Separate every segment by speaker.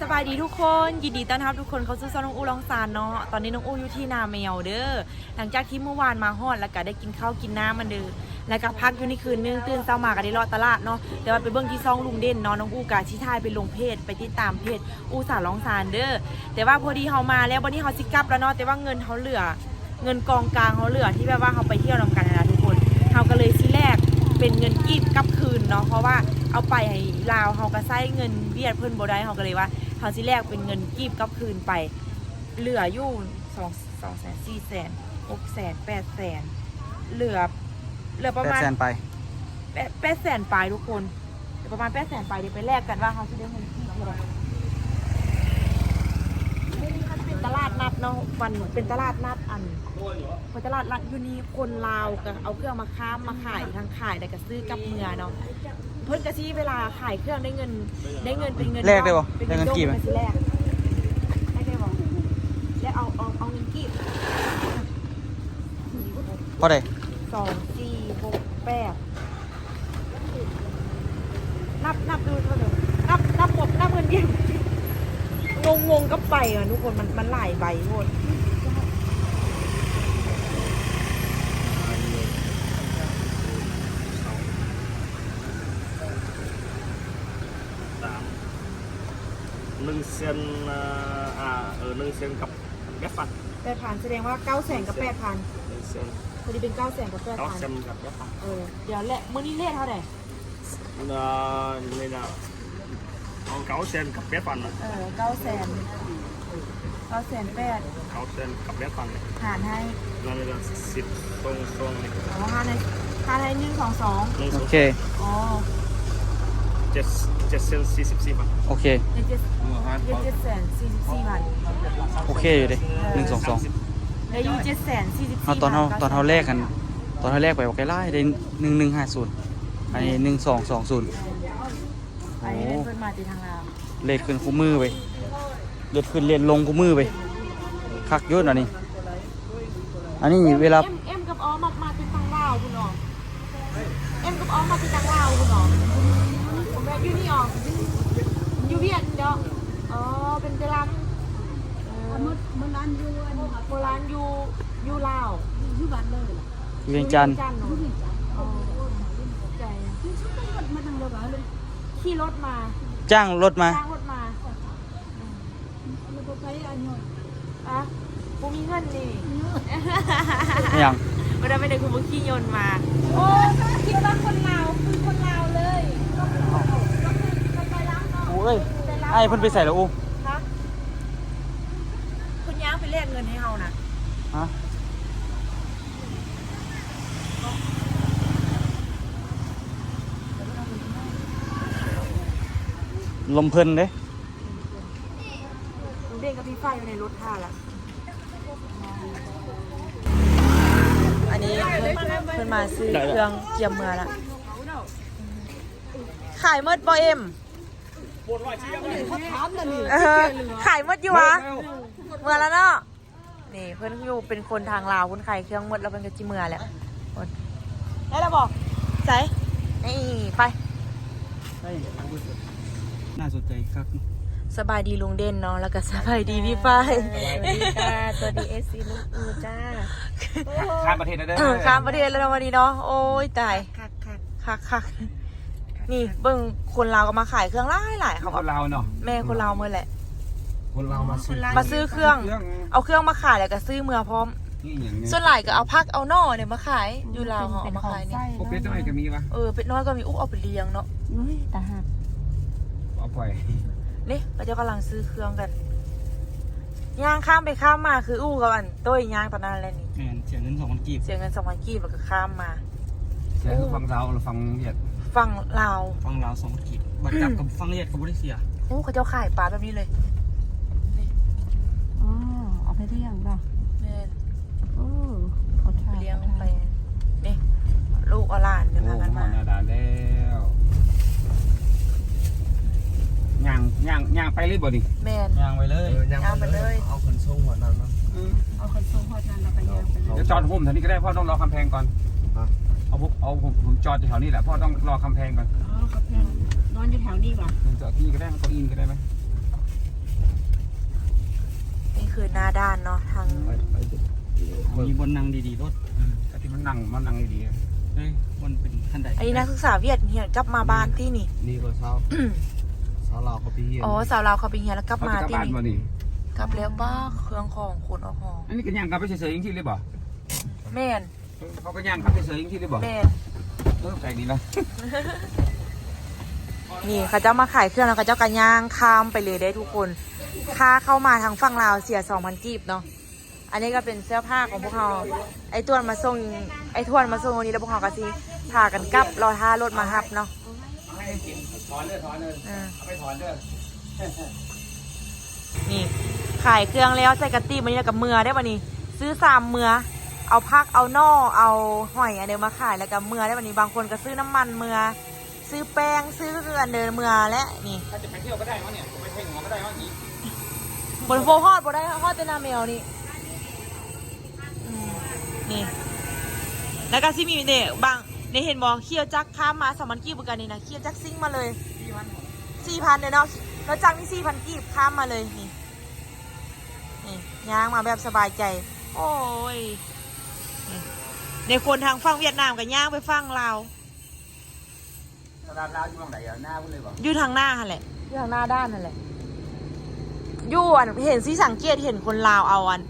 Speaker 1: สบายดีทุกคนยินดีต้อนรับทุกคนเข้าสู่ช่อน้องอูลองซานเนาะตอนนี้น้องอูอยู่ที่นาแมวเด้อหลังจากที่เมื่อวานมาฮอดแล้วก็ได้กินข้าวกินน้ำมันเด้อแล้วก็พักอยู่ในคืนนึงตื่นเช้ามาก็ได้เลาะตลาดเนาะแต่ว่าไปเบิ่งที่ซองลุงเด่นเนาะน้องอูกะชี้ทายไปลงเพจไปติดตามเพจอูสาลองซานเด้อแต่ว่าพอดีเฮามาแล้ววันนี้เฮาสิกลับแล้วเนาะแต่ว่าเงินเฮาเหลือ เงินกองกลางเขาเหลือที่แบบว่าเขาไปเที่ยวนำกันนะทุกคนเขาก็เลยสิแรกเป็นเงินกีบกลับคืนเนาะเพราะว่า เอาไปให้ลาวเขาก็ใช้เงินเวียดเพิ่นบ่ได้เขาก็เลยว่าเขาสิแรกเป็นเงินกีบกลับคืนไป เหลืออยู่สองสองแสนสี่แสนหกแสนแปดแสนเหลือเหลือประ
Speaker 2: แปด
Speaker 1: มาณ
Speaker 2: แสนไป
Speaker 1: แปดแปดแสนปลายทุกคนเดี๋ยวประมาณแปดแสนปลายเดี๋ยวไปแลกกันว่าเขาจะได้เงินกีบเท่าไหร่มันเป็นตลาดนัดเนาะวันเป็นตลาดนัดอันพอตลาดนัดอยู่นี่คนลาวก็เอาเครื่องมาค้ามมาขายทั้งขายแต่ก็ซื้อกลับเมือเนาะ เพิ่นก็ซี่เวลาขายเครื่องได้เงินได้เงินเป็นเงิน
Speaker 2: แลกได้บ่
Speaker 1: เป็น
Speaker 2: ได้เงินกี่ไหม
Speaker 1: ด้งสิแลกได้ได้บ่แล้วเอาเอาเอาเงินกีบ
Speaker 2: เพราะใด
Speaker 1: สองสี่หกแปดนับนับดูเท่าเดิมนับนับหมดนับเงินกีบงงงๆก็ไปอะทุกคนมันมันหลายใบหมด
Speaker 3: สามหนึ่ งเซนเอ่ออ่าเออหนึ่งเซนกับแก๊สฟัน
Speaker 1: แปดพันแสดงว่าเก้าแสนกับแปดพัน
Speaker 3: หนึ่งเซน
Speaker 1: พอดีเป็นเก้าแสนกับแปด
Speaker 3: เก้า
Speaker 1: พัน
Speaker 3: เซนกับแก๊สฟัน
Speaker 1: เออเดี๋ยวแหละมื้อนี้เลทเท่าไหร่
Speaker 3: เอ่อนี่นะเอาเก้าเซนกับแก๊สฟันนะ
Speaker 1: เออเก้าแสนเก้าแสนแปด
Speaker 3: เก้าเซนกับแก๊สฟันเนี่ย
Speaker 1: หารให้
Speaker 3: นั่นเลยนะสิบตรงตรงนี่
Speaker 1: อ๋อหารให้หารให้หนึ่งสองสอง
Speaker 3: หนึ่ง
Speaker 2: โอ
Speaker 3: สอง
Speaker 2: เค
Speaker 1: อ๋อ
Speaker 3: เจ็ดเจ็ดเซนสี่สิบสี่บาท
Speaker 2: โอเค
Speaker 1: เจ็ดเจ็ดเจ็ดเจ็ดแสนสี่สิบสี่บาท
Speaker 2: โอเคอยู่เด้หนึ่งสองสอง
Speaker 1: แล้วอยู่เจ็ดแสนสี่สิบ
Speaker 2: เอา
Speaker 1: สี่
Speaker 2: ตอนเฮาตอนเฮาแลกกัน ตอนเฮาแลกไปบอกไกลไล่ได้หนึ่งหนึ่งห้าศูนย์อันนี้หนึ่งสองสองศูนย์
Speaker 1: อันนี้เป็นเพื่อนมาตีทางลาว
Speaker 2: เลทขึ้นคู่มือไปเลทขึ้นเลทลงคู่มือไปคักอยุ่นอันนี้อันนี้เวลา
Speaker 1: เอ็มเอ็มกับออมามาตีทางลาวคุณน้องเอ็มกับออมาตีทางลาวคุณน้องผม แบบอยู่นี่อ๋ออยู่เวียดเดี๋ยวอ๋อเป็นเจรัมเออ
Speaker 4: มันมันร้านอยู่อันนี้
Speaker 1: โบราณอยู่อยู่ลาว
Speaker 4: อยู่บ้านเลยล่ะ
Speaker 2: เวียงจันทร์
Speaker 1: จันทร์เนอะอ๋อใจอะ
Speaker 4: คือชุดมันมาทางเดียวกันเลย
Speaker 1: ขี่รถมา
Speaker 2: จ้างรถมา
Speaker 1: จ้างรถมา
Speaker 4: แล้วก็ไปอันนี้
Speaker 1: อะกูมีเงินนี่
Speaker 2: ไม่ยัง
Speaker 1: ไม่ได้ไม่ได้คุณบุขี่ยนต์มา โอ้คิดว่าคนลาวคือคนลาวเลยก็คือก็คือไปรับ เนาะ
Speaker 2: โอ้ยไอ้เพิ่นไปใส่แล้วอู้
Speaker 1: ครับคุณย้างไปเรียกเงินให้เฮานะ
Speaker 2: ฮะลมเพิ่นเด้
Speaker 1: ลุงเด้งกับพี่ไฟอยู่ในรถท่าละอันนี้เพิ่นเพิ่นมาซื้อเครื่องเกียมเมือละขายเมดบอเอ็ม
Speaker 4: ถามนั่นนี่
Speaker 1: เออขายหมดอยู่วะเมื่อแล้วเนาะนี่เพื่อนอยู่เป็นคนทางลาวคุณขายเครื่องหมดแล้วเป็นกะจิเมื่อแหละคนได้แล้วบอกใส่นี่ไป
Speaker 2: น่าสนใจครับ
Speaker 1: สบายดีลุงเด่นเนาะแล้วก็สบายดีพี่ฝ้าย
Speaker 4: สวัสดีเอสซีลูกอูจ้า
Speaker 2: ข้ามประเทศได้
Speaker 1: เออข้ามประเทศแล้วนะวันนี้เนาะโอ้ยตาย
Speaker 4: คักคัก
Speaker 1: คักคัก นี่เบิ่งคนลาวก็มาขายเครื่องหลายหลายเขา
Speaker 2: ค
Speaker 1: ว่าน
Speaker 2: เราเนาะ
Speaker 1: แม่คนลาวเมื่อแหละ
Speaker 2: คนเรามาซื้อ
Speaker 1: มาซื้อเครื่องเอาเครื่องมาขายแล้วก็ซื้อเมื่อพร้อม
Speaker 2: นี่อย่างนี้
Speaker 1: ส่วนหลายก็เอาพักเอาหน่อเนี่ยมาขายอยู่ลาวเขาเอามาขายนี่
Speaker 2: โอเป็ดน้อยก็มีปะ
Speaker 1: เออเป็ดน้อยก็มีอุ๊เอาไปเลี้ยงเนาะ
Speaker 4: อุ้ยตาหัก
Speaker 2: เอาปล่อย
Speaker 1: นี่เราจะกำลังซื้อเครื่องกันย่างข้ามไปข้ามมาคืออู้กับอันโต้ยย่างตอนนั้นแหละนี่
Speaker 2: แมนเสียเงินสองพันกีบ
Speaker 1: เสียเงินสองพันกีบแล้วก็ข้ามมา
Speaker 2: เสียฟังเราหรือฟังเวียด
Speaker 1: ฝั่งลาว
Speaker 2: ฟังเราสองพันกีบบัตรจับกับฟังเวียดเขาไม่ได้เสีย
Speaker 1: อู้เขาเจ้าขายปลาแบบนี้เลย
Speaker 4: อ๋อเอาไปเลี้ยงป่ะ
Speaker 1: แม่น
Speaker 4: โอ้เขา
Speaker 1: ไป
Speaker 4: ทา
Speaker 1: เลี้ยงไปนี่ลูกเอาหลานเดี๋ยวพากันมา
Speaker 2: นาดาแล้วย่างย่างย่างไปเลยบ่ดิ
Speaker 1: แม่น
Speaker 2: ย่างไปเลย
Speaker 1: เอาไปเลย
Speaker 3: เอาคนส่งหัวนั้นเนาะ
Speaker 4: เอาคนส่งฮอดนั้นเราไปเลี้ยงไปเลย
Speaker 2: จะจอดห่มแถวนี้ก็ได้เพราะต้องรอคำแพงก่อนเอา ผมเอาผมผมจอดอยู่แถวนี้แหละเพราะต้องรอคำแพงก่อน
Speaker 4: อ๋อกับแพงนอนอยู่แถวนี้ว่ะ
Speaker 2: ผมจอดที่นี่ก็ได้เก้าอี้ก็ได้ไหม
Speaker 1: นี่คือหน้าด้านเนาะทาง
Speaker 2: ไปไปมีบนนั่งดีๆรถแต่ที่มันนั่งมันนั่งดีๆเฮ้ยบนเป็นขั้นใด
Speaker 1: อันนี้นักศึกษาเวียดเฮียนกลับมาบ้านที่นี่
Speaker 3: นี่ก็เช้าเช้าเราเขาไปเฮียน
Speaker 1: อ๋อสาวลาวเขาไปเฮียนแล้วกลับ
Speaker 2: เขา
Speaker 1: มา
Speaker 2: จะกลับ
Speaker 1: ที่
Speaker 2: บ้าน
Speaker 1: นี่
Speaker 2: มานี่
Speaker 1: กลับแล้วป้าเครื่องของขนออกหอง
Speaker 2: อันนี้ก็ย่างกลับไปเฉยๆอย่างที่เลยบ่
Speaker 1: แม่น
Speaker 2: เขาก็ย่างกลับไปเฉยๆอย่างที่เลยบ่
Speaker 1: แม่น
Speaker 2: เออแปลกดีนะ
Speaker 1: นี่เขาเจ้ามาขายเครื่องแล้วเขาเจ้ากันย่างข้ามไปเลยได้ทุกคน ค่าเข้ามาทางฝั่งลาวเสียสองพันกีบเนาะ อันนี้ก็เป็นเสื้อผ้าของพวกเรา ไอ้ทวนมาส่ง ไอ้ทวนมาส่งวันนี้แล้วพวกเราก็สิพากันกลับรอท่ารถมาฮับเนาะ
Speaker 2: ถอนเลยถอนเลย
Speaker 1: อ่า
Speaker 2: เอาไปถอนเด้อ
Speaker 1: นี่ขายเครื่องแล้วใส่กระติบมันนี้แล้วกับเมือได้ปะนี่ซื้อสามเมือ เอาพักเอานอเอาหอยอันเดียวมาขายแล้วกับเมือได้ปะนี่บางคนก็ซื้อน้ำมันเมือ ซื้อแป้งซื้อเกลือเดินเมือและนี่
Speaker 2: ถ้าจะไปเที่ยวก็ได้วะเนี่ยไปเที่ยวหัวก็ได้วะอีก
Speaker 1: บนโฟฮอดบนได้ฮอดเจนาเมลนี่อืมนี่แล้วก็ซิมีเนี่ยบางในเห็นบอกเคี่ยวจักข้ามมาสามันกีบเหมือนกันนี่นะเคี่ยวจักซิ่งมาเลยสี่พันเดี๋ยวเนาะแล้วจักนี่สี่พันกีบข้ามมาเลยนี่นี่ย่างมาแบบสบายใจ โอ้ยนี่ ในคนทางฝั่งเวียดนามกับย่างไปฝั่งลาว
Speaker 2: ตลาดลาวอยู่ตรงไหนอะหน้าพุ่นเลยบ่
Speaker 1: อยู่ทางหน้าหั่นแหละอยู่ทางหน้าด้านนั่นแหละอยู่อันเห็นสิสังเกตเห็นคนลาวเอาอัน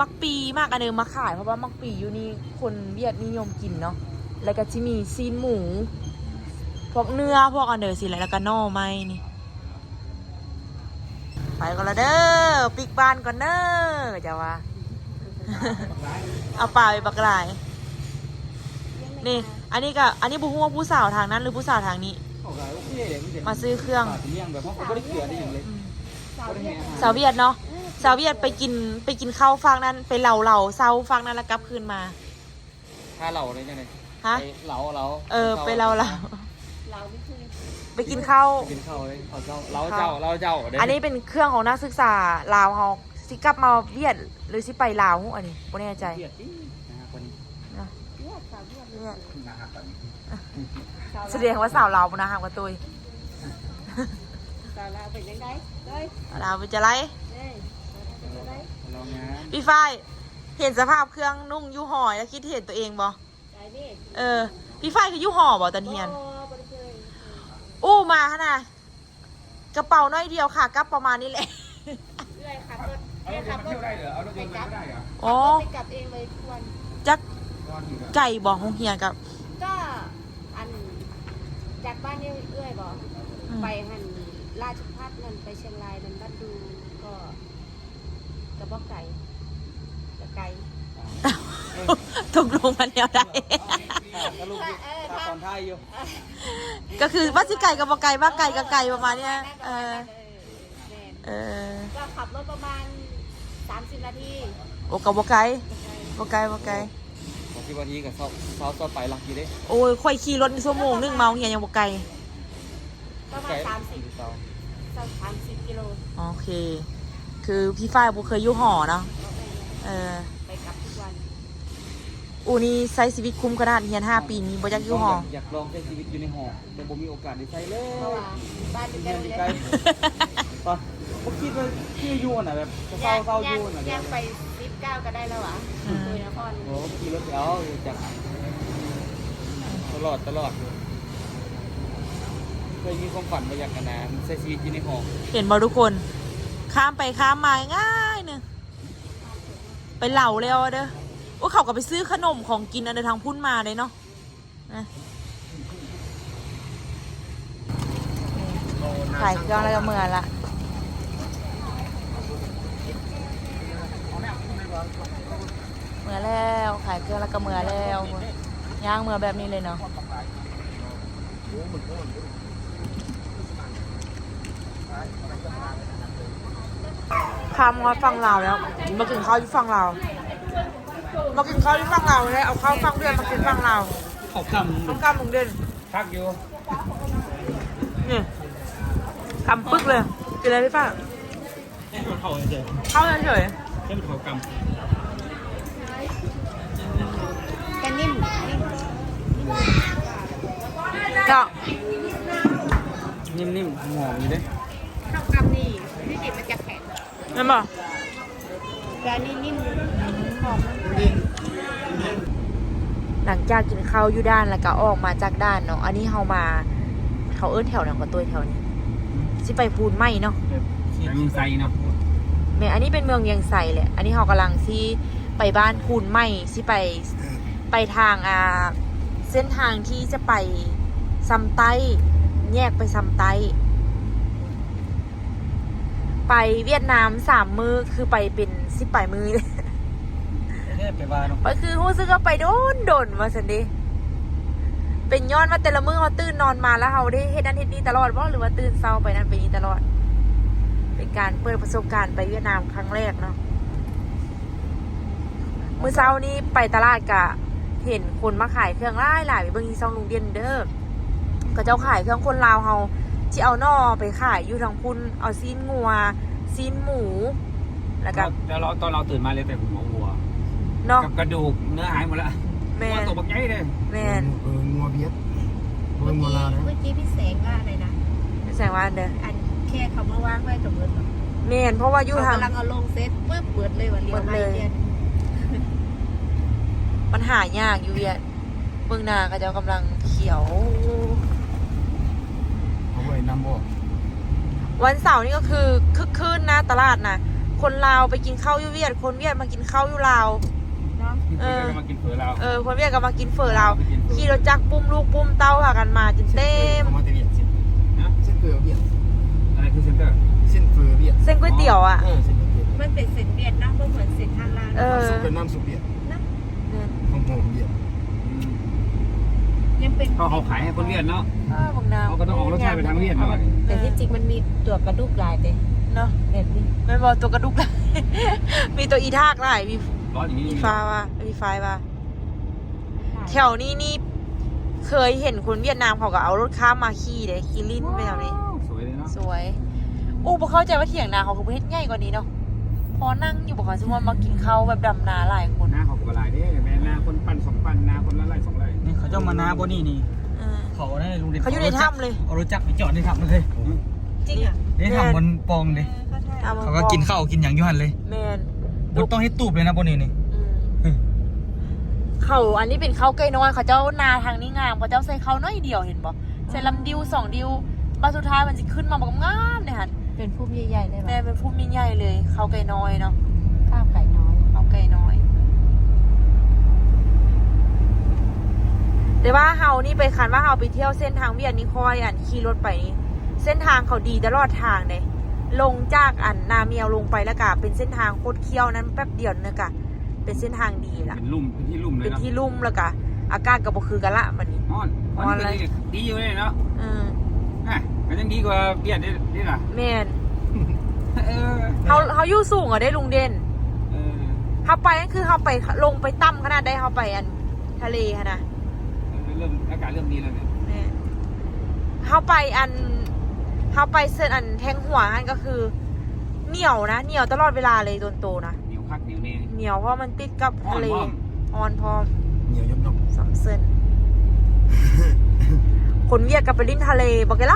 Speaker 1: มักปีมากอันเดิมมาขายเพราะว่ามักปีอยู่นี่คนเวียดนิยมกินเนาะแล้วก็จะมีซีนหมู พวกเนื้อพวกอันเดอร์สิแหละแล้วก็หน่อไม้นี่ไปก่อนละเด้อปิกบ้านก่อนเด้อจะว่า เอาปลาไปปักหลาย นี่ อันนี้ก็อันนี้บุ้งว่าผู้สาวทางนั้นหรือผู้สาวทางนี้
Speaker 2: โอเคโอเคเดี๋ยว
Speaker 1: มาซื้อเครื่อง
Speaker 2: เลี้ยงแบบเขาไม่ได้เกลือได้อย่างเลย
Speaker 4: สาวเวียด
Speaker 1: สาวเวียดเนาะ สาวเวียดไปกินไปกินข้าวฟังนั้นไปเหล่าเหล่าเศร้าฟังนั้นแล้วกลับคืนมา
Speaker 2: ถ้าเหล่าเลยยังไง
Speaker 1: ฮะ
Speaker 2: ไปเหล่าเหล่า
Speaker 1: เออ ไปเหล่าเหล่า
Speaker 4: เรานี่คือ
Speaker 1: ไปกินข้าว
Speaker 2: ไปกินข้าวเลยเขาเจ้าเหล่าเจ้าเหล่าเจ้าเด้
Speaker 1: อันนี้เป็นเครื่องของนักศึกษาลาวเขา สิกลับมาเวียดหรือสิไปลาวอันนี้ไม่แน่ใจ
Speaker 2: เกลียดดินะฮะคนนี้
Speaker 1: นะ
Speaker 4: เวียดสาวเวียด
Speaker 1: เวียด
Speaker 2: นะครับตอนนี้
Speaker 4: สาว
Speaker 1: แสดงว่าสาวลาวนะฮะกับตุย
Speaker 4: สาวลาวเป็นยังไงเฮ้ย
Speaker 1: ลาวเป็นจะไร
Speaker 4: เฮ้ยเป็นยังไง
Speaker 2: ลองนะ
Speaker 1: พี่ฝ้ายเห็นสภาพเครื่องนุ่งยูห่อแล้วคิดเห็นตัวเองบ่
Speaker 4: ใจนี่
Speaker 1: เออ พี่ฝ้ายคือยูห่อบ่ตอนเฮียน
Speaker 4: โอ้บริเคย
Speaker 1: อู้มาขนาดกระเป๋าน้อยเดียวค่ะกับประมาณนี้แหละ
Speaker 4: เรื่อยขับรถ
Speaker 2: เอา
Speaker 4: เรื่
Speaker 2: ร
Speaker 4: อย
Speaker 2: ถ
Speaker 4: ขั
Speaker 2: ย
Speaker 4: บ
Speaker 2: นต์
Speaker 4: ร
Speaker 2: มา
Speaker 4: ถ
Speaker 2: เที่ยวได้เหรอเอารถยนต์มาไม่ได้เหรอ
Speaker 1: อ๋อ
Speaker 4: ไปกลับเองเลยทุกวัน
Speaker 1: จัก
Speaker 2: ร้อนอยู่เหรอ
Speaker 1: ไก่บ่ของเฮียกับ
Speaker 4: ก็อันจากบ้านนี่เอื้อยบอก
Speaker 1: อืม
Speaker 4: ไปหันราชพัฒนั่นไปเชียงรายนั่นบ้านดูก็กระบอกไก่กระไก่
Speaker 1: ตกลงมาแล้วได้
Speaker 2: ก็ลูกอยู่ตาตอนท้ายอยู่
Speaker 1: ก็คือว่าสิไก่กับบ่ไก่ว่าไก่กับไก่ประมาณเนี้ยเออ
Speaker 4: แม่น
Speaker 1: เออ
Speaker 4: ก็ขับรถประมาณ 30 นาที
Speaker 1: โอ้กับบ่ไก่บ่ไก่บ่ไก่
Speaker 2: ผมคิดว่าทีกับเสาเสาต่อไปหลักอยู่เด้
Speaker 1: โอ้ยค่อยขี่รถชั่วโมงนึงเมาเฮียยังบ่ไก่
Speaker 4: ประมาณ30
Speaker 2: เสา
Speaker 4: 30กิโล
Speaker 1: โอเค คือพี่ฝ้ายบ่เคยอยู่หอเนาะ
Speaker 4: ก็ไป
Speaker 1: เออ
Speaker 4: ไปกลับทุกวัน
Speaker 1: อูนี่ใช้ชีวิตคุ้มขนาดเฮียน5ปีนี้บ่อยากอยู่หอ
Speaker 2: อยากลองใช้ชีวิตอยู่ในหอแต่ผมมีโอกาสได้ใช้เล
Speaker 4: เพราะ
Speaker 2: ย
Speaker 4: ว่าบ้านอยู่ใก
Speaker 2: เรี
Speaker 4: ล้
Speaker 2: ยนอยู่
Speaker 4: เลย
Speaker 2: ไกลตอน ผมคิดว่าที่อยู่น่ะแบบเศร้าเศร้าอยู่น่ะ
Speaker 4: ย่างไปสิบเก้าก็ได้แล้วอะ
Speaker 1: อืม
Speaker 4: โดยนคร
Speaker 2: โอ้ขี่รถเอาจากตลอดตลอดเคยมีความฝันมาอยากกันนะใช้ชีวิตอยู่ในหอ
Speaker 1: เห็นบ่ทุกคน ข้ามไปข้ามมาง่ายๆเนึงไปเหล่าแล้วเด้อโอ้เขาก็ไปซื้อขนมของกินอันเดอทางพุ่นมาเลยเนาะนะขายเครื่องแล้วก็เมื่อละ เมื่อแล้วขายเครื่องแล้วก็เมื่อแล้วย่างเมื่อแบบนี้เลยเนาะข้ามมาฟังลาวแล้วมากินข้าวที่ฟังลาวมากินข้าวที่ฟังลาวเลยเอาข้าวฟังเดือนมากินฟังลาว
Speaker 2: เขาค
Speaker 1: ต้องกำมึงเด่นำ
Speaker 2: พักอยู่
Speaker 1: นี่กำปึ๊กเลยกินอะไรพี่ป้า
Speaker 2: ให้มันเขาเฉย
Speaker 1: เข้าเฉย
Speaker 2: ให้มันเขาก
Speaker 4: กั นนิ่มนิ่ม
Speaker 1: ๆเนาะ
Speaker 2: นิ่มๆหอมอยู่เด้
Speaker 4: ข้าวกำนี่ที่ดิบมันจะแข็ง
Speaker 1: นั่นบ่
Speaker 4: แต่อันนี้นิ่มหอม
Speaker 1: หลังจากกินข้าวอยู่ด้านแล้วก็ออกมาจากด้านเนาะ อันนี้เฮามา เขาเอิ้นแถวนั้นก็ตัวแถวนี้สิไปพูนไหมเนาะ
Speaker 2: แต่มีไซเนาะ
Speaker 1: แม่อันนี้เป็นเมืองเวียงไสแหละ อันนี้เรากำลังที่ไปบ้านพูนไหมที่ไป ไปทางอ่าเส้นทางที่จะไปซัมไต้แยกไปซัมไต้ไปเวียดนามสามมือคือไปเป็นสิบปลายมือเลย
Speaker 2: แค่ไปว่าเนาะ
Speaker 1: ก็คือรู้สึกว่าไปโดนโดนมาสันเดีเป็นย้อนว่าแต่ละมือเขาตื่นนอนมาแล้วเขาได้เฮ็ดนั้นเฮ็ดนี้ตลอดว่าหรือว่าตื่นเศร้าไปนั่นไปนี้ตลอด เป็นการเปิดประสบการณ์ไปเวียดนามครั้งแรกเนาะมื่อเช้านี้ไปตลาดกะ เห็นคนมาขายเครื่องไล่หลายๆไปเบิ่งอีซองลุงเดียนเด้อก็เจ้าขายเครื่องคนลาวเฮาที่เอานอไปขายอยู่ทางพุ่นเอาซีนงัวซีนหมู แล้วก็
Speaker 2: แต่เราตอนเราตื่นมาเลยแต่หัววัว
Speaker 1: เนาะ
Speaker 2: กับกระดูกเนื้อหายหมดละ
Speaker 1: แม่
Speaker 2: หัวนตัวบักใหญ่เลย
Speaker 1: แม่น
Speaker 5: เอองัวเบียดงัว
Speaker 4: เมื่อ
Speaker 5: งัว
Speaker 4: กี้
Speaker 5: ลาวนะ
Speaker 4: เมื่อกี้พี่แสงว่าอะไรนะ
Speaker 1: แสดงว่าอันเด้อ
Speaker 4: อันแค่เขามาวางไว้ตรงนั้น
Speaker 1: แม่นเพราะว่าอยู่
Speaker 4: เขา
Speaker 1: ทาง
Speaker 4: กำลังเอาลงเซตปุ๊บเปิดเลยว่าเลี้ยว
Speaker 1: เปิด
Speaker 4: ให้
Speaker 1: เลย
Speaker 4: เรียน
Speaker 1: มันหายากอยู่เวียดเมืองนาก็จะกำลังเขียว
Speaker 5: เอาไว้นำบ่
Speaker 1: วันเสาร์นี่ก็คือคึกคืนนะตลาดนะคนลาวไปกินข้าวอยู่เวียด คนเวียดมากินข้าวอยู่ลาว
Speaker 4: เนาะ
Speaker 1: เออ
Speaker 2: มากินเผือเรา
Speaker 1: เออ คนเวียดก็มากินเฝอลาวขี่รถจักรปุ้มลูกปุ้มเต้าพากันมาจนเต็ม
Speaker 5: เอามาแต่เบียดเส้น
Speaker 2: นะ
Speaker 5: เส้นเฟือเบียด
Speaker 2: อะไรคือเซนเตอร์
Speaker 5: เส้นเฟือเบียด
Speaker 1: เส้นก๋วยเตี๋ยวอะ
Speaker 5: เออเส้นเฟือเบียด
Speaker 4: มันเป็นเส้นเวียดเนาะก็เหมือนเส้นทางลาว
Speaker 1: เออ
Speaker 5: ซุปเป็นน้ำซุปเบียด
Speaker 4: นะ
Speaker 5: หอมหอมเบียด
Speaker 4: ยังเป็น
Speaker 2: เขาเขาขายให้คนเวียดเนาะ
Speaker 1: อ้าวเมืองนา
Speaker 2: เขาก็ต้องออกรสชาติไปทางเวียดหน่อย
Speaker 4: แต่ที่จริงมันมีตัวกระดูกลายเด้
Speaker 1: เนาะ
Speaker 4: แบบนี้
Speaker 1: ไม่บอกตัวกระดุกได้มีตัวอีทากได้มี
Speaker 2: ร้อนอย่างนี้
Speaker 1: มีฟ้าว่ะมีไฟว่ะแถวนี้นี่ เคยเห็นคนเวียดนามเขาก็เอารถข้ามมาขี่เลยขี่ลิ้นไปแถวนี้
Speaker 2: สวยเลยเนาะ
Speaker 1: สวยอู้พอเข้าใจว่าเถียงนาเขาคือประเทศใหญ่กว่านี้เนาะพอนั่งอยู่บอกเขาสมมติมากินข้าวแบบดำนาหลายคน
Speaker 2: หน้าเขากระไองไร่นี่เขาจะมานาบนี่นี่
Speaker 1: เออ
Speaker 2: เขาได้ลุงเด่น
Speaker 1: เขาอยู่ในถ้ำเลย
Speaker 2: เอารถจักรไปจอดในถ้ำเลย
Speaker 4: จริงอะ
Speaker 2: นี่ทำบนปองเลย
Speaker 1: ถ้ำ
Speaker 2: เขาก็กินข้าวกินอย่างอยูหันเลย
Speaker 1: แมน
Speaker 2: บนต้องให้ตูบเลยนะบนนี้นี่
Speaker 1: อืมเขาอันนี้เป็นข้าวไก่น้อยเขาเจ้านาทางนี้งามเขาเจ้าใส่ข้าวน้อยเดียวเห็นบ่ใส่ลำดิวสองดิวมาสุดท้ายมันจะขึ้นมาบอกงามเลยฮะ
Speaker 4: เป็นผู้ใหญ่ๆเลย
Speaker 1: แม่เป็นผู้มีใหญ่เลยข้าวไก่น้อยเนาะ
Speaker 4: ข้าวไก่น้อย
Speaker 1: ข้าวไก่น้อย แต่ว่าเฮานี่ไปคันว่าเฮาไปเที่ยวเส้นทางเวียดนี่ค่อยอันขี่รถไปนี่เส้นทางเขาดีตลอดทางเลยลงจากอันนาเมียวลงไปแล้วก็เป็นเส้นทางโคตรเคี้ยวนั้นแป๊บเดียวนึงกะเป็นเส้นทางดีละ
Speaker 2: เป็นลุ่มเป็นที่ลุ่มเลย
Speaker 1: เป็น
Speaker 2: เนาะ
Speaker 1: ที่ลุ่มแล้วก็อากาศก็บ่คือกันละบัดนี้
Speaker 2: นอนนอนเลยดีอยู่เลยเนาะ
Speaker 1: เออ
Speaker 2: อะก็ยังดีกว่าเบียดได้ได้ล่ะ
Speaker 1: แม่น
Speaker 2: เออ
Speaker 1: เฮาเฮาอยู่สูงอะได้ลุงเด่น
Speaker 2: เออ
Speaker 1: เฮาไปนั่นคือเฮาไปลงไปต่ำขนาดได้เฮาไปอันทะเลหั่นน่ะ
Speaker 2: เริ่มอากาศเริ่มดีแล้วเนี่ย
Speaker 1: แม่นเฮาไปอันเฮาไปเส้นอันแทงหัวอันก็คือ เหนียวนะเหนียวตลอดเวลาเลยจนโตนะ
Speaker 2: เหนียวคักเหนียวเน่
Speaker 1: เหนียวเพราะมันติดกับ
Speaker 2: อ่อน
Speaker 1: ทะเล
Speaker 2: พร้อม
Speaker 1: ออนพร้อม
Speaker 5: เหนียวยบนก
Speaker 1: สำเส้นคนเวียดกับไปลิ้นทะเลบอกกันเล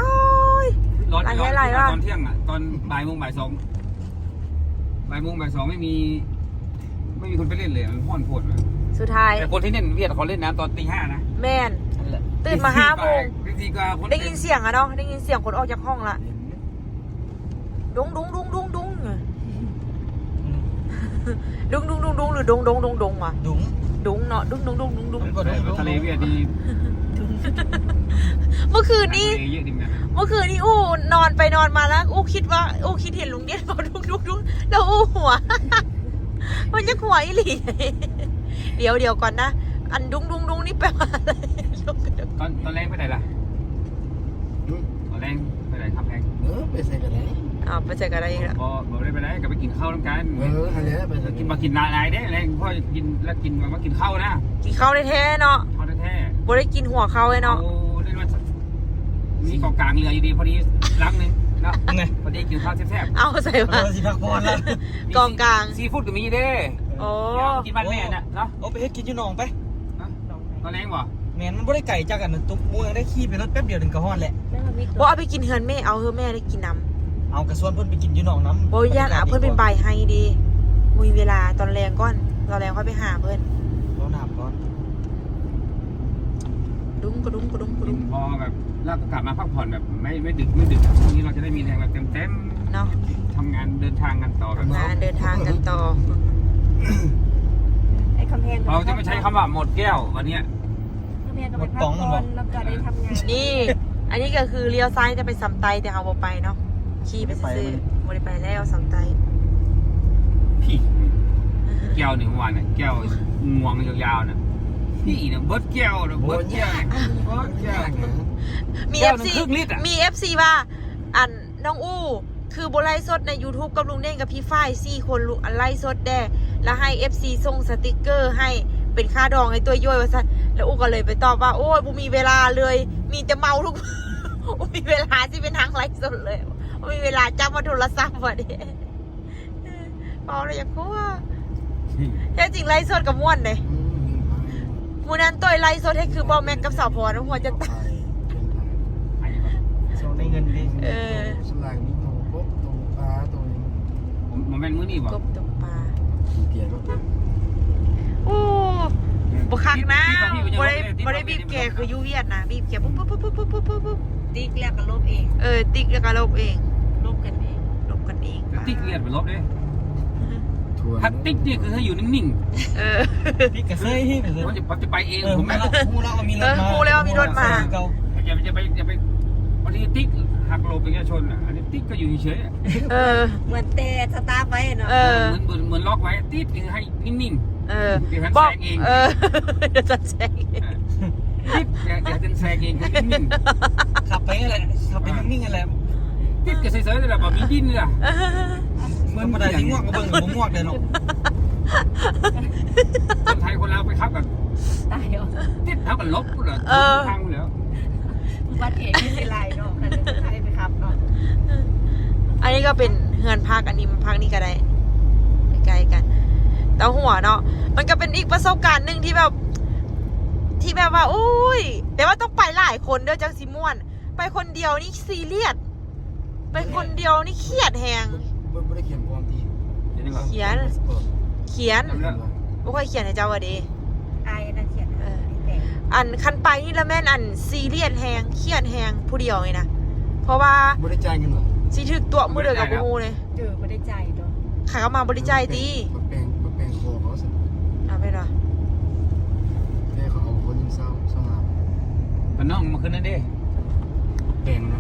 Speaker 1: ย
Speaker 2: ร้อน
Speaker 1: หลาย
Speaker 2: ร้อน
Speaker 1: หลายรอบ
Speaker 2: ตอนเที่ยงอะตอนบ่ายโมงบ่ายสองบ่ายโมงบ่ายสองไม่มี ไม่มีคนไปเล่นเลยมันห้อนโพดเลย
Speaker 1: สุดท้าย
Speaker 2: แต่คนที่เล่นเวียดเขาเล่นน้ำตอนตีห้านะ
Speaker 1: แม่นตื่นมาห้าโมง
Speaker 2: บางทีก็คน
Speaker 1: ได้ยินเสียงอะเนาะได้ยินเสียงคนออกจากห้องละ
Speaker 5: เห็นไหม
Speaker 1: ดุ้งดุ้งดุ้งดุ้งดุ้งดุ้งดุ้งดุ้งดุ้งหรือดุ้งดุ้งดุ้งดุ้งวะ
Speaker 2: ดุ๋ง
Speaker 1: ดุ้งเนาะดุ้งดุ้งดุ้งดุ้งดุ้ง
Speaker 2: ทะเลเวียดดี
Speaker 1: เมื่อคืนนี้
Speaker 2: ทะเลเยอะดีนะ
Speaker 1: เมื่อคืนนี้อู้นอนไปนอนมาแล้วอู้คิดว่าอู้คิดเห็นลุงเดียนบอกดุ้งดุ้งดุ้งแล้วอู้หัว มันจะหัวอีหลีเดี๋ยวเดี๋ยวก่อนนะ อันดุ้งดุ้งดุ้ง นี่แปลว่าอะไรดุ้งดุ้ง
Speaker 2: ตอนตอนแรงไปไหนล่ะ
Speaker 5: อืม
Speaker 2: ตอนแรงไปไหนครับแรง
Speaker 5: เออไปใส่กันเลย
Speaker 1: อ้าวไปเจอกันอะไรอีกแล้ว
Speaker 2: พอบอกได้ไปไหนก็ไปกินข้าวน้ำกัน
Speaker 5: เอออันเนี้ยไปใส่
Speaker 2: กิ
Speaker 5: กิ
Speaker 2: น
Speaker 5: น
Speaker 2: มากินนายได้แรงพ่อกินแล้วกินมากินข้าวนะ
Speaker 1: กินข้าวได้แท้ๆเนาะ
Speaker 2: ข้าวแท้
Speaker 1: บ่ได้กินหัวเขาเลย
Speaker 2: ๆ
Speaker 1: เนาะ
Speaker 2: โอ้ได้มามีกองกลางเรืออยู่ดีพอดีลังหนึงเนาะพอดีกินข้าวแซ่บ
Speaker 1: เอาใส่มา
Speaker 2: สิพักผ่อนแล้ว
Speaker 1: กองกลาง
Speaker 2: ซีฟู้ดก็มีเด้
Speaker 1: โอ้
Speaker 2: กินบ้านแม่น่ะเนาะ
Speaker 6: เอาไปเฮ็ดกินอยู่หนองไป
Speaker 2: ตอนแรงบ่
Speaker 6: แแม
Speaker 2: นมันบ่ได้ไก่จากกันนะตุ๊กมูยังได้ขี่ไปรถแป๊บเดียวถึงกระห้อนแหละ
Speaker 4: แม่ว่ามีตัว
Speaker 1: บ่เอาไปกินเฮือนแม่เอาเฮือนแม่ได้กินน้ำ
Speaker 2: เอากระส่วนเพิ่นไปกินอยู่หนองน้ำ
Speaker 1: บ่ย่านอะเพิ่นเป็นใบให้ดีมีเวลาตอนแรงก่อนตอนแรงค่อยไปหาเพิ่น
Speaker 2: ลองถามก่อน
Speaker 1: ดุ้งกระดุ้งกระดุ้งกระดุ้ง
Speaker 6: พอแบบเราก็กลับมาพักผ่อนแบบไม่ไม่ดึกไม่ดึกช่วงนี้เราจะได้มีแรงแบบเต็ม
Speaker 1: เนาะ
Speaker 6: ๆทำงานเดินทางกันต่อแบบ
Speaker 1: งานเดินทางกันต่อ
Speaker 4: ไอ้คำแพง
Speaker 6: เราจะไม่ใช้คำว่าหมดแก้ววันเนี้ย
Speaker 4: คำแพงก็ไปพักผ่อนแล้วก็ได้ทำงาน
Speaker 1: นี่ อันนี้ก็คือเลี้ยวซ้ายจะไปสำไตแต่เอาบ่ไปเนาะขี่ไปซื้อๆบ่ได้ไปแล้วสำไต
Speaker 6: พี่แก้วหนึ่งวันน่ะแก้วงวงยาวๆน่ะพี่เนี่ยเบิร์ดแก้วน่ะเบิร์ดแก้วเนี่ยเบิร์ดแก้ว
Speaker 1: มี
Speaker 6: แก้วหนึ่
Speaker 1: FC
Speaker 6: งครึ่งลิตรอะ
Speaker 1: มี FC ว่า อันน้องอู้คือบ่ไลฟ์สดใน YouTube กับลุงเด้งกับพี่ฝ้าย4คนลุอันไลฟ์สดแด้แล้วให้ FC ส่งสติกเกอร์ให้ เป็นค่าดองให้ตัวย่อยว่าซั่นแล้วอู้ก็เลยไปตอบว่า โอ้ยบ่มีเวลาเลย มีแต่เมาทุกบ่มีเวลาสิเป็นทางไลฟ์สดเลยบ่มีเวลาจับมาโทรศัพท์ว่ะเด้เมาแล้วอยากกลัวแท้จริงไลฟ์สดกับม่วนเด้มื้อนั้นตัวไลฟ์สดให้คือบ่แม็กกับสาวพรหัวจะตาย
Speaker 6: อันนี้แบบ
Speaker 2: ส่งได้เงินดี
Speaker 1: เออ
Speaker 5: สลายมีตัวกบตัวปลาตัวนี้
Speaker 6: ผมมันเป็นมื้อนี้บ่
Speaker 1: กบตกปลา
Speaker 5: เกียร์รถ
Speaker 1: โอ้บคักนะ
Speaker 6: บพี่
Speaker 1: บ่ได้บได้บีบแกคือยูเวียดนะบีบแกปุ๊บปุ๊บปุ๊บปุ๊บปุ๊บปุ๊บปุ๊บ
Speaker 4: ติ๊กแล้วก็ลบเอง
Speaker 1: เออ ติ๊กแล้วก็ลบเอง
Speaker 4: ลบกันเอง
Speaker 1: ลบกันเอง
Speaker 6: ติ๊กเลียดไปลบเลย
Speaker 5: ทวร์
Speaker 6: ถ้าติ๊กเนี่ยคือถ้าอยู่นิ่ง
Speaker 1: เออ
Speaker 2: พี่กระเซยพี่กระเซ
Speaker 6: ๆ
Speaker 2: ย
Speaker 6: มจะจะไปเองผม
Speaker 2: ไม่
Speaker 6: ไม่
Speaker 2: เราพูดแล้วว่ามีรถมา
Speaker 1: พูดแล้วว่ามีรถมา
Speaker 2: เก่า
Speaker 6: อย่าจะไปอย่าไปบางทีติ๊กหักหลบไปแค่ชนอะ อันนี้ติ๊กก็อยู่เฉยๆ
Speaker 1: เออ
Speaker 4: เหมือนแต่สตาร์ไว้เนาะ
Speaker 1: เออ
Speaker 6: เหมือนเหมือนเหมือนล็อกไว้ติ๊กคือให้นิ่ง
Speaker 1: เออ
Speaker 6: เดี๋ยวฉัน
Speaker 1: บอก
Speaker 6: แซงเอง
Speaker 1: เออเดี๋ยวจะแซงเอง
Speaker 6: ๆติ๊กอย่าอย่าเป็นแซงเองคือนิ่ง
Speaker 2: ขับไปนั่นแหละขับไปนิ่งๆนั่นแหละ
Speaker 6: ๆติ๊กก็เฉยๆแต่แบบมีดิ้นเลยอะ
Speaker 2: เหมือนบันไดที่ง่วงก็เบิ่งบ่ง่วงเลยเนาะ
Speaker 6: คนไทยคนลาวไปขับกับ
Speaker 4: ตายเหรอ
Speaker 6: ติ๊กเท่ากับลบเหรอ
Speaker 1: เออ
Speaker 6: ทางแล้ว
Speaker 4: วัดเอกไม่เป็นไรเนาะคันจะใครไปครับเนาะ
Speaker 1: อันนี้ก็เป็นเฮือนพักอันนี้มันพักนี่ก็ได้ใกล้ๆกัน แต่หัวเนาะมันก็เป็นอีกประสบการณ์หนึ่งที่แบบ ที่แบบว่าโอ้ยแต่ว่าต้องไปหลายคนเด้อจังสิม่วน ไปคนเดียวนี่ซีเรียสไปคนเดียวนี่เครียดแหง
Speaker 5: ไม่ได้เขียนความที
Speaker 6: เดี๋ยวนี้ก่อน
Speaker 1: เขียน เขียน
Speaker 6: จำแล้ว
Speaker 1: บ่ค่อยเขียนให้เจ้าว่าเดี
Speaker 4: ไอ้นั่นเขียน
Speaker 1: เออ
Speaker 4: แต่
Speaker 1: อันคันไปนี่ละแม่นอันซีเรียสแหงเครียดแหงผู้เดียวไงนะเพราะว่า
Speaker 5: ไม่ได้จ่ายเงินหรอ
Speaker 1: สิถึกตัวมือเดียวกับบูเลย
Speaker 4: เจอไม่ได้ใจเนาะ
Speaker 1: ขายเข้ามาบริจายตี
Speaker 5: มาแปลงมาแปลงคอเขาสิ
Speaker 1: เอาไปเนาะ
Speaker 5: แค่เขาเอาคนยิงเศร้าเศร้า มั
Speaker 6: นน้องมาขึ้นนั่นดิ
Speaker 5: เก่งนะ